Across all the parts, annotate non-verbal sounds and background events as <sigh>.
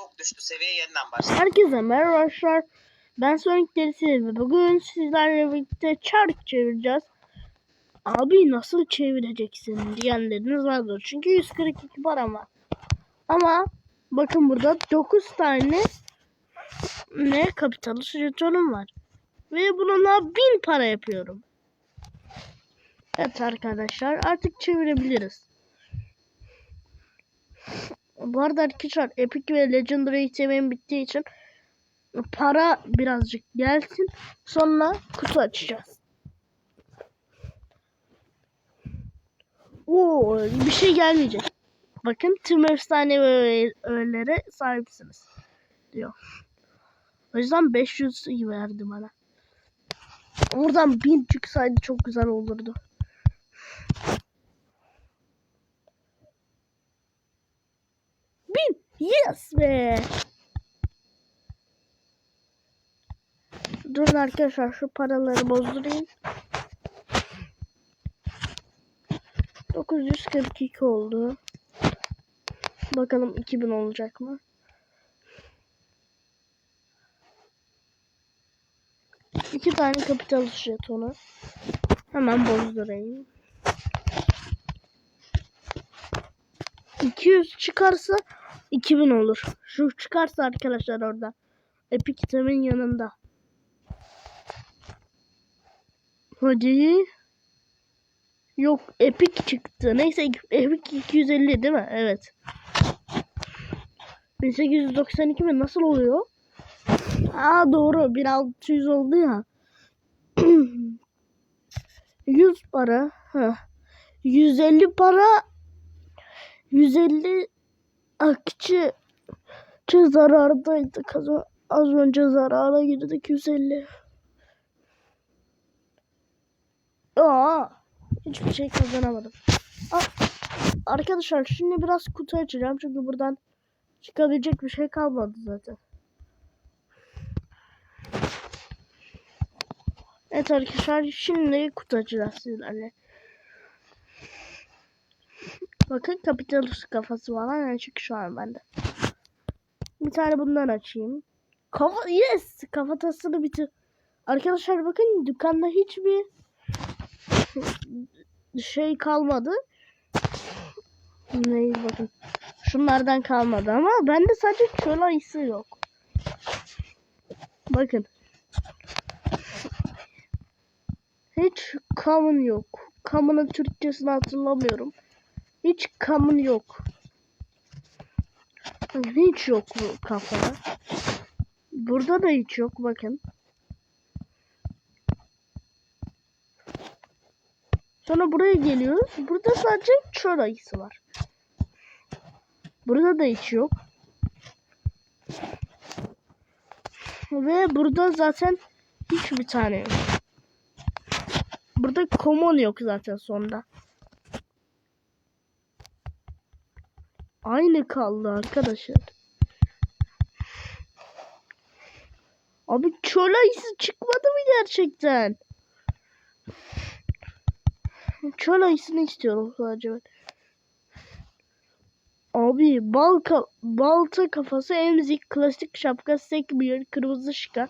çok düştü. Seviye yeniden başladı. Herkese merhaba arkadaşlar. Ben Sonic Derisi ve bugün sizlerle birlikte çark çevireceğiz. Abi nasıl çevireceksin diyenleriniz vardır. Çünkü 142 param var. Ama bakın burada 9 tane ne kapital jetonum var. Ve bununla 1000 para yapıyorum. Evet arkadaşlar artık çevirebiliriz. Bu arada arkadaşlar Epic ve Legendary itemim bittiği için para birazcık gelsin. Sonra kutu açacağız. Oo, bir şey gelmeyecek. Bakın tüm efsane öğelere sahipsiniz. Diyor. O yüzden 500 verdi bana. Oradan 1000 çıksaydı çok güzel olurdu. Yes be. Durun arkadaşlar şu paraları bozdurayım. 942 oldu. Bakalım 2000 olacak mı? İki tane kapital jetonu. Hemen bozdurayım. 200 çıkarsa 2000 olur. Şu çıkarsa arkadaşlar orada. Epic item'in yanında. Hadi. Yok Epic çıktı. Neyse Epic 250 değil mi? Evet. 1892 mi? Nasıl oluyor? Aa doğru. 1600 oldu ya. <clears throat> 100 para. Heh. 150 para 150 akçe zarardaydık. Az, az önce zarara girdik 150. Aa, hiçbir şey kazanamadım. Aa, arkadaşlar şimdi biraz kutu açacağım çünkü buradan çıkabilecek bir şey kalmadı zaten. Evet arkadaşlar şimdi kutu açacağız sizlerle. Bakın kapitalist kafası falan yani çünkü şu an bende. Bir tane bundan açayım. Kafa yes kafatasını bitir. Arkadaşlar bakın dükkanda hiçbir şey kalmadı. Neyi bakın. Şunlardan kalmadı ama bende sadece çöl ayısı yok. Bakın. Hiç common yok. Common'ın Türkçesini hatırlamıyorum. Hiç common yok. Hiç yok bu kafada. Burada da hiç yok bakın. Sonra buraya geliyoruz. Burada sadece çöl ayısı var. Burada da hiç yok. Ve burada zaten hiçbir tane yok. Burada common yok zaten sonda. Aynı kaldı arkadaşlar. Abi çöl ayısı çıkmadı mı gerçekten? Çöl ayısını istiyorum sadece ben. Abi bal ka balta kafası emzik klasik şapka sekmiyor kırmızı şıka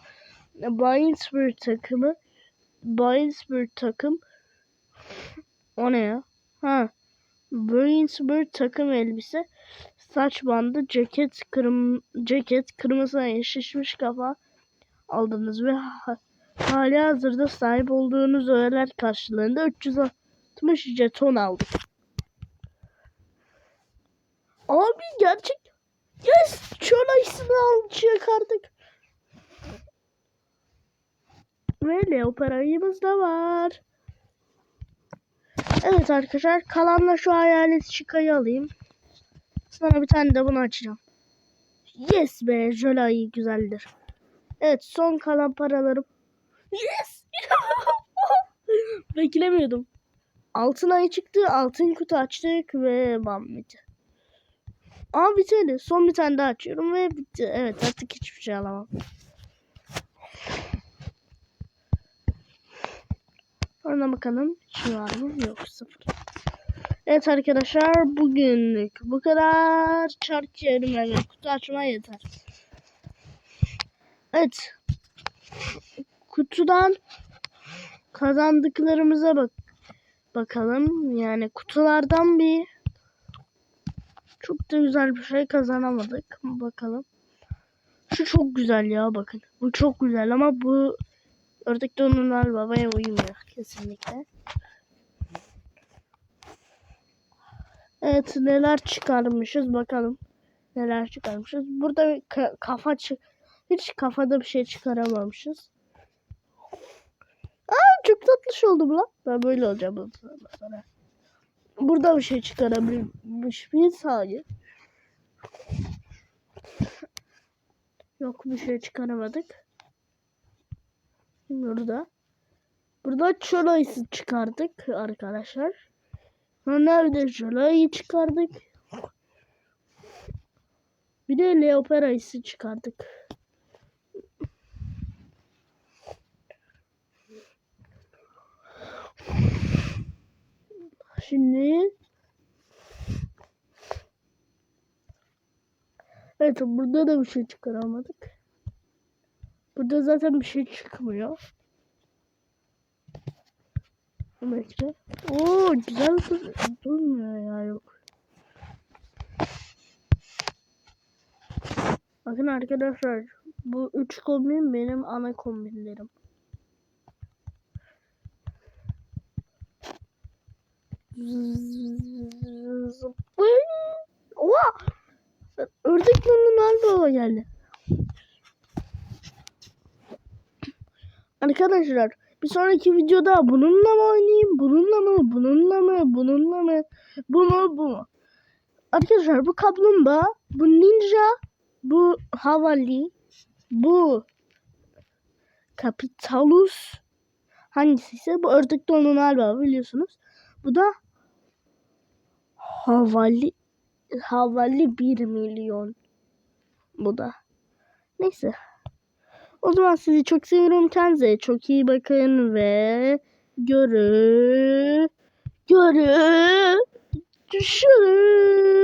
Binesburg takımı Binesburg takım o ne ya ha Binesburg takım elbise saç bandı ceket kırm ceket kırmızı şişmiş kafa aldınız ve ha hali hazırda sahip olduğunuz öğeler karşılığında 360 jeton aldık. Abi gerçek yes çöl ayısını al çıkardık. Ve leoparayımız da var. Evet arkadaşlar kalanla şu hayalet şikayı alayım. Sonra bir tane de bunu açacağım. Yes be jöle güzeldir. Evet son kalan paralarım. Yes! <laughs> Beklemiyordum. Altın ayı çıktı. Altın kutu açtık ve bam bitti. Aa bitmedi. Son bir tane daha açıyorum ve bitti. Evet artık hiçbir şey alamam. Sonra bakalım. Şu var mı? Yok sıfır. Evet arkadaşlar bugünlük bu kadar. Çark yerime ve kutu açma yeter. Evet. Kutudan kazandıklarımıza bak bakalım. Yani kutulardan bir çok da güzel bir şey kazanamadık. Bakalım. Şu çok güzel ya bakın. Bu çok güzel ama bu ördek donunlar babaya uymuyor kesinlikle. Evet neler çıkarmışız bakalım. Neler çıkarmışız. Burada kafa çık hiç kafada bir şey çıkaramamışız. Aa çok tatlış oldu bu lan. Ben böyle olacağım. Burada bir şey çıkarabilmiş miyiz? Hayır. Yok bir şey çıkaramadık. Burada. Burada çöl ayısı çıkardık arkadaşlar. Nerede çöl ayı çıkardık. Bir de leoper ayısı çıkardık. Şimdi Evet burada da bir şey çıkaramadık. Burada zaten bir şey çıkmıyor. Bekle. Oo güzel dur durmuyor ya yok. Bakın arkadaşlar bu üç kombin benim ana kombinlerim. Oha! Ördek yolunun baba geldi. Arkadaşlar bir sonraki videoda bununla mı oynayayım? Bununla mı? Bununla mı? Bununla mı? Bu mu? Bu mu? Arkadaşlar bu kaplumbağa, bu ninja, bu havali, bu kapitalus hangisi ise bu ördek donun galiba biliyorsunuz. Bu da havali havali 1 milyon. Bu da. Neyse. O zaman sizi çok seviyorum. Kendinize çok iyi bakın ve görü görü düşürüz.